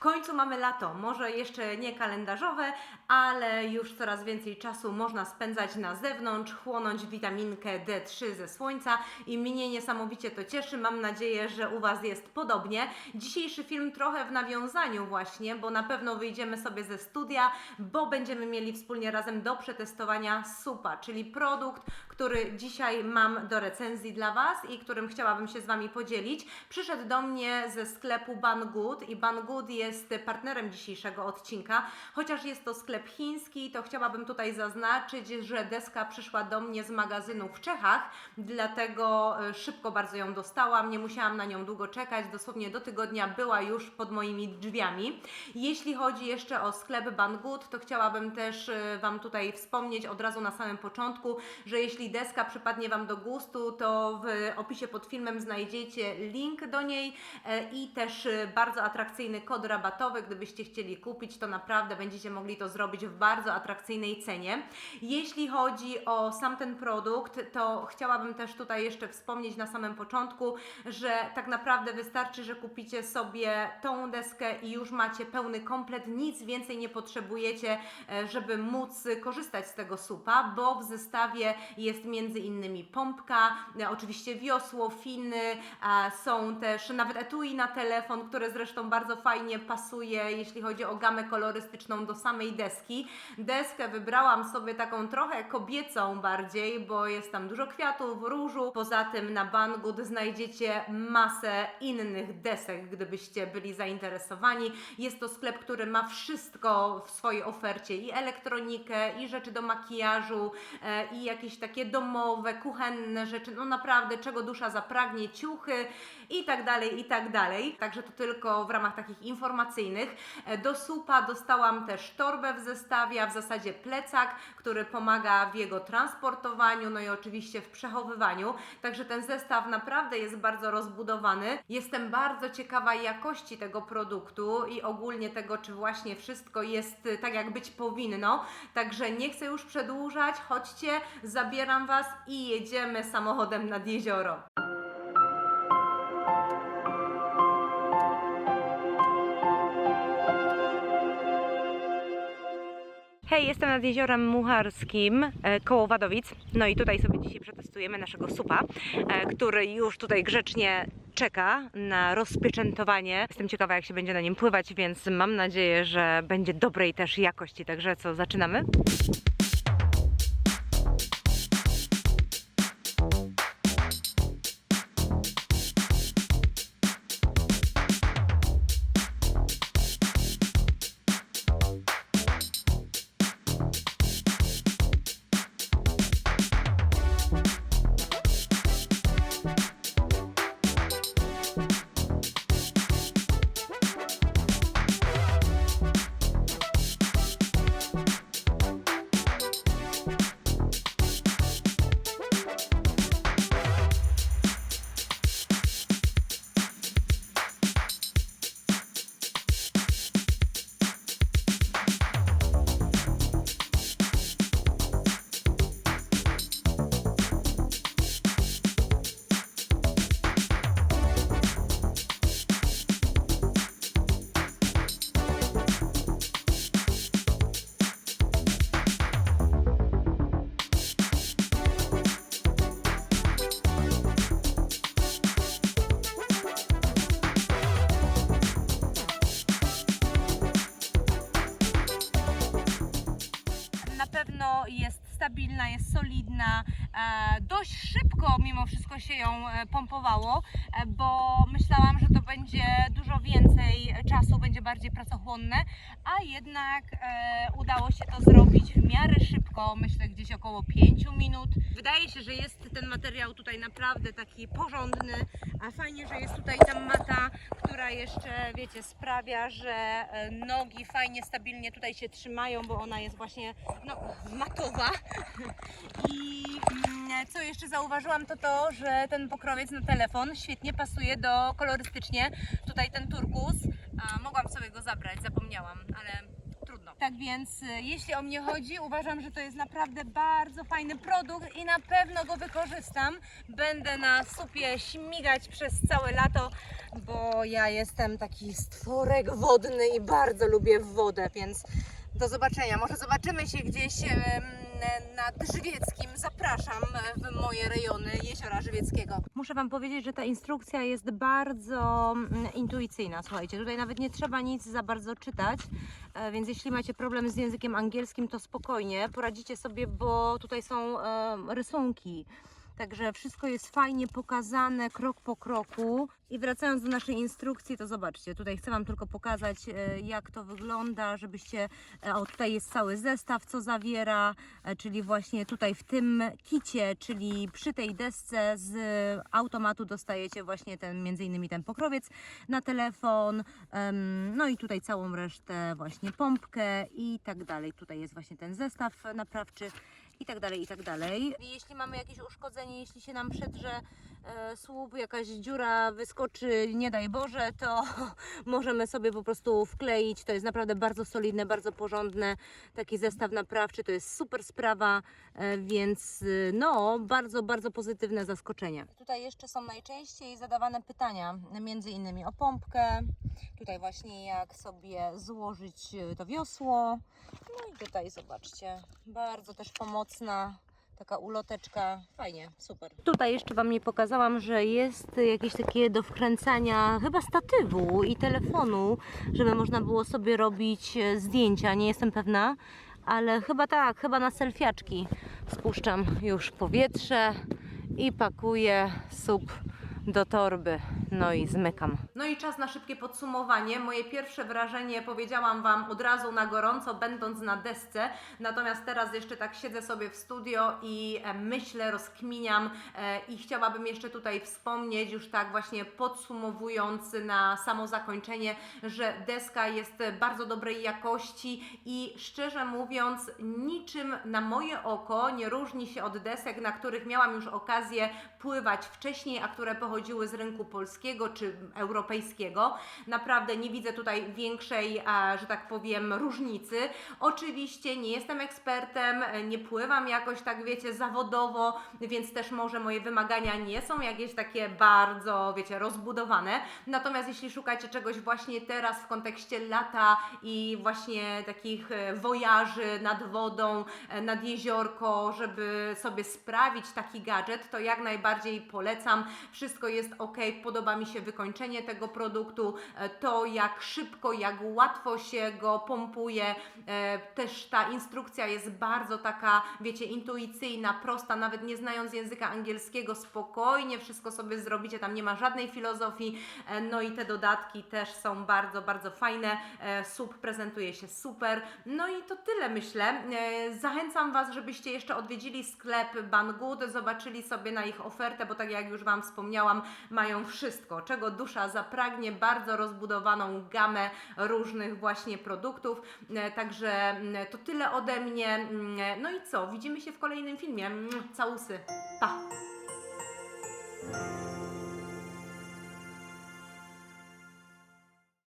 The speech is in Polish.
końcu mamy lato, może jeszcze nie kalendarzowe, ale już coraz więcej czasu można spędzać na zewnątrz, chłonąć witaminkę D3 ze słońca i mnie niesamowicie to cieszy. Mam nadzieję, że u Was jest podobnie. Dzisiejszy film trochę w nawiązaniu właśnie, bo na pewno wyjdziemy sobie ze studia, bo będziemy mieli wspólnie razem do przetestowania supa, czyli produkt, który dzisiaj mam do recenzji dla Was i którym chciałabym się z Wami podzielić. Przyszedł do mnie ze sklepu Banggood i Banggood jest partnerem dzisiejszego odcinka. Chociaż jest to sklep chiński, to chciałabym tutaj zaznaczyć, że deska przyszła do mnie z magazynu w Czechach, dlatego e, szybko bardzo ją dostałam, nie musiałam na nią długo czekać, dosłownie do tygodnia była już pod moimi drzwiami. Jeśli chodzi jeszcze o sklep Banggood, to chciałabym też e, Wam tutaj wspomnieć od razu na samym początku, że jeśli deska przypadnie Wam do gustu, to w opisie pod filmem znajdziecie link do niej e, i też e, bardzo atrakcyjny kod rabatowy. Gdybyście chcieli kupić, to naprawdę będziecie mogli to zrobić w bardzo atrakcyjnej cenie. Jeśli chodzi o sam ten produkt, to chciałabym też tutaj jeszcze wspomnieć na samym początku, że tak naprawdę wystarczy, że kupicie sobie tą deskę i już macie pełny komplet, nic więcej nie potrzebujecie, e, żeby móc korzystać z tego supa, bo w zestawie jest między innymi pompka, e, oczywiście wiosło, finy, są też nawet etui na telefon, które zresztą bardzo fajnie pasuje, jeśli chodzi o gamę kolorystyczną do samej deski. Deskę wybrałam sobie taką trochę kobiecą bardziej, bo jest tam dużo kwiatów, różu. Poza tym na Banggood znajdziecie masę innych desek, gdybyście byli zainteresowani. Jest to sklep, który ma wszystko w swojej ofercie i elektronikę, i rzeczy do makijażu, e, i jakieś takie domowe, kuchenne rzeczy. No naprawdę, czego dusza zapragnie, ciuchy i tak dalej, i tak dalej. Także to tylko w ramach takich informacyjnych. E, Do supa dostałam też torbę w zestawie, a w zasadzie plecak, który pomaga w jego transportowaniu, no i oczywiście w przechowywaniu. Także ten zestaw naprawdę jest bardzo rozbudowany. Jestem bardzo ciekawa jakości tego produktu i ogólnie tego, czy właśnie wszystko jest y, tak, jak być powinno. Także nie chcę już przedłużać. Chodźcie, zabieram Was i jedziemy samochodem nad jezioro. Hej, jestem nad jeziorem Mucharskim e, koło Wadowic. No i tutaj sobie dzisiaj przetestujemy naszego supa, e, który już tutaj grzecznie czeka na rozpieczętowanie. Jestem ciekawa, jak się będzie na nim pływać, więc mam nadzieję, że będzie dobrej też jakości. Także co, zaczynamy? Stabilna, jest solidna. E, dość szybko mimo wszystko się ją e, pompowało, e, bo myślałam, że to będzie dużo więcej czasu, będzie bardziej pracochłonne, a jednak e, udało się to zrobić w miarę szybko, myślę gdzieś około 5 minut. Wydaje się, że jest ten materiał tutaj naprawdę taki porządny, a fajnie, że jest tutaj ta mata, która jeszcze, wiecie, sprawia, że e, nogi fajnie, stabilnie tutaj się trzymają, bo ona jest właśnie no, matowa. I mm, co jeszcze zauważyłam, to to, że ten pokrowiec na telefon świetnie pasuje do kolorystycznie. Tutaj ten turkus. Mogłam sobie go zabrać, zapomniałam, ale trudno. Tak więc, y, jeśli o mnie chodzi, uważam, że to jest naprawdę bardzo fajny produkt i na pewno go wykorzystam. Będę na supie śmigać przez całe lato, bo ja jestem taki stworek wodny i bardzo lubię wodę, więc do zobaczenia. Może zobaczymy się gdzieś nad Żywieckim. Zapraszam w moje rejony Jeziora Żywieckiego. Muszę Wam powiedzieć, że ta instrukcja jest bardzo mm, intuicyjna. Słuchajcie, tutaj nawet nie trzeba nic za bardzo czytać, e, więc jeśli macie problem z językiem angielskim, to spokojnie poradzicie sobie, bo tutaj są e, rysunki. Także wszystko jest fajnie pokazane krok po kroku. I wracając do naszej instrukcji, to zobaczcie, tutaj chcę Wam tylko pokazać, e, jak to wygląda, żebyście. e, O, tutaj jest cały zestaw, co zawiera, e, czyli właśnie tutaj w tym kicie, czyli przy tej desce z automatu dostajecie właśnie ten, między innymi ten pokrowiec na telefon, no i tutaj całą resztę, właśnie pompkę i tak dalej. Tutaj jest właśnie ten zestaw naprawczy i tak dalej, i tak dalej. Jeśli mamy jakieś uszkodzenie, jeśli się nam przedrze e, słup, jakaś dziura wyskoczy, nie daj Boże, to możemy sobie po prostu wkleić. To jest naprawdę bardzo solidne, bardzo porządne. Taki zestaw naprawczy to jest super sprawa, e, więc y, no, bardzo, bardzo pozytywne zaskoczenie. Tutaj jeszcze są najczęściej zadawane pytania, między innymi o pompkę. Tutaj właśnie jak sobie złożyć y, to wiosło. No i tutaj zobaczcie, bardzo też taka uloteczka, fajnie, super. Tutaj jeszcze Wam nie pokazałam, że jest jakieś takie do wkręcania chyba statywu i telefonu, żeby można było sobie robić e, zdjęcia, nie jestem pewna, ale chyba tak, chyba na selfiaczki. Spuszczam już powietrze i pakuję sup do torby. No i zmykam. No i czas na szybkie podsumowanie. Moje pierwsze wrażenie powiedziałam Wam od razu na gorąco, będąc na desce. Natomiast teraz jeszcze tak siedzę sobie w studio i e, myślę, rozkminiam e, i chciałabym jeszcze tutaj wspomnieć, już tak właśnie podsumowując na samo zakończenie, że deska jest bardzo dobrej jakości i szczerze mówiąc, niczym na moje oko nie różni się od desek, na których miałam już okazję pływać wcześniej, a które pochodziły z rynku polskiego czy europejskiego. Naprawdę nie widzę tutaj większej, że tak powiem, różnicy. Oczywiście nie jestem ekspertem, nie pływam jakoś tak, wiecie, zawodowo, więc też może moje wymagania nie są jakieś takie bardzo, wiecie, rozbudowane. Natomiast jeśli szukacie czegoś właśnie teraz w kontekście lata i właśnie takich e, wojaży nad wodą, e, nad jeziorko, żeby sobie sprawić taki gadżet, to jak najbardziej polecam. Wszystko jest ok, podoba mi się wykończenie tego produktu, e, to jak szybko, jak łatwo się go pompuje. E, Też ta instrukcja jest bardzo taka, wiecie, intuicyjna, prosta, nawet nie znając języka angielskiego, spokojnie wszystko sobie zrobicie, tam nie ma żadnej filozofii. E, No i te dodatki też są bardzo, bardzo fajne. Sub prezentuje się super. No i to tyle myślę. Zachęcam Was, żebyście jeszcze odwiedzili sklep Banggood, zobaczyli sobie na ich ofertę, bo tak jak już Wam wspomniałam, mają wszystko, czego dusza zapragnie, bardzo rozbudowaną gamę różnych właśnie produktów. E, Także mm, to tyle ode mnie. Mm, No i co? Widzimy się w kolejnym filmie. Całusy. Pa!